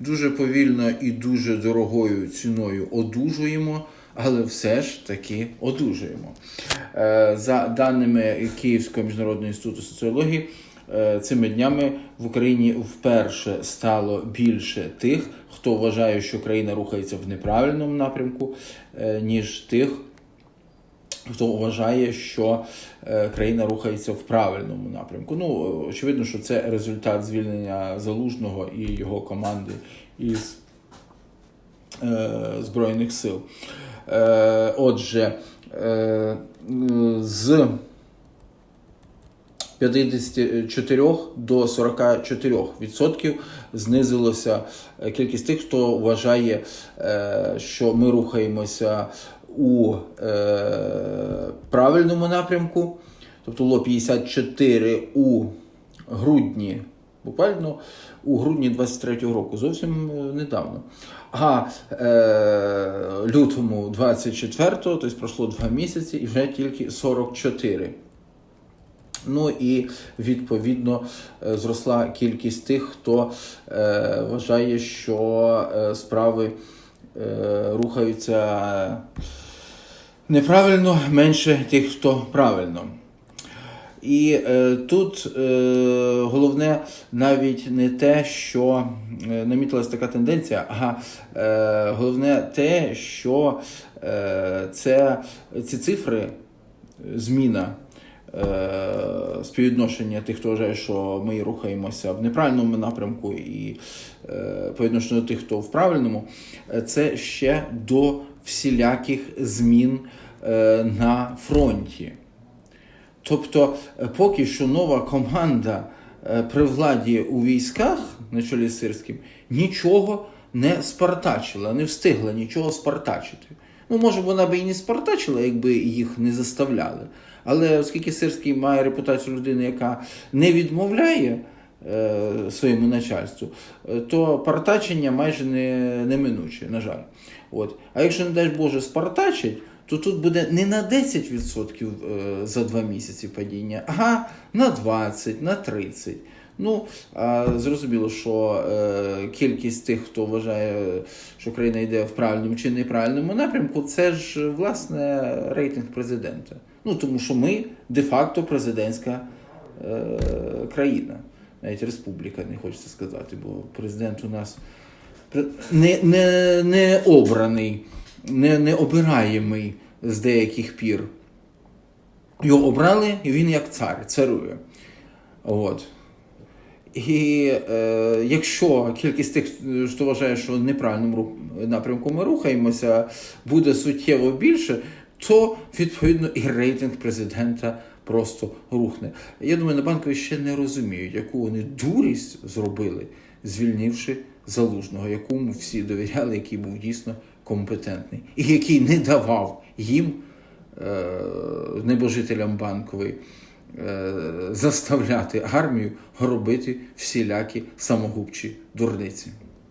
дуже повільно і дуже дорогою ціною одужуємо, але все ж таки одужуємо. Е, За даними Київського міжнародного інституту соціології, е, цими днями в Україні вперше стало більше тих, хто вважає, що країна рухається в неправильному напрямку, е, ніж тих, хто вважає, що е, країна рухається в правильному напрямку. Ну, очевидно, що це результат звільнення залужного і його команди із е, Збройних сил. Е, отже, з 54 до 44 відсотків знизилося е, кількість тих, хто вважає, що ми рухаємося у е, правильному напрямку. Тобто було 54 у грудні, буквально у грудні 23-го року, зовсім е, недавно. А е, лютому 24-го, тобто пройшло два місяці, і вже тільки 44. Ну і відповідно е, зросла кількість тих, хто е, вважає, що е, справи е, рухаються неправильно, менше тих, хто правильно. І е, тут е, головне навіть не те, що е, намітилась така тенденція, а е, головне те, що е, це, ці цифри, зміна е, співвідношення тих, хто вважає, що ми рухаємося в неправильному напрямку, і е, по відношенню до тих, хто в правильному, е, це ще до всіляких змін е, на фронті. Тобто, е, поки що нова команда е, при владі у військах на чолі Сирським нічого не спартачила, не встигла нічого спартачити. Ну, може, вона би і не спартачила, якби їх не заставляли. Але оскільки Сирський має репутацію людини, яка не відмовляє своєму начальству, е, то партачення майже не, неминуче, на жаль. От. А якщо, не дай Боже, спартачить, то тут буде не на 10% е, за два місяці падіння, а на 20, на 30. Ну, а зрозуміло, що е, кількість тих, хто вважає, що країна йде в правильному чи неправильному напрямку, це ж власне рейтинг президента. Ну тому що ми де-факто президентська е, країна, навіть республіка, не хочеться сказати, бо президент у нас не, не, не обраний, не, не обираємий з деяких пір. Його обрали, і він як цар, царує. От. І е, якщо кількість тих, хто вважає, що в неправильному напрямку ми рухаємося, буде суттєво більше, то відповідно і рейтинг президента просто рухне. Я думаю, на банкові ще не розуміють, яку вони дурість зробили, звільнивши залужного, якому всі довіряли, який був дійсно компетентний, і який не давав їм, е, небожителям банкової, е, заставляти армію робити всілякі самогубчі дурниці.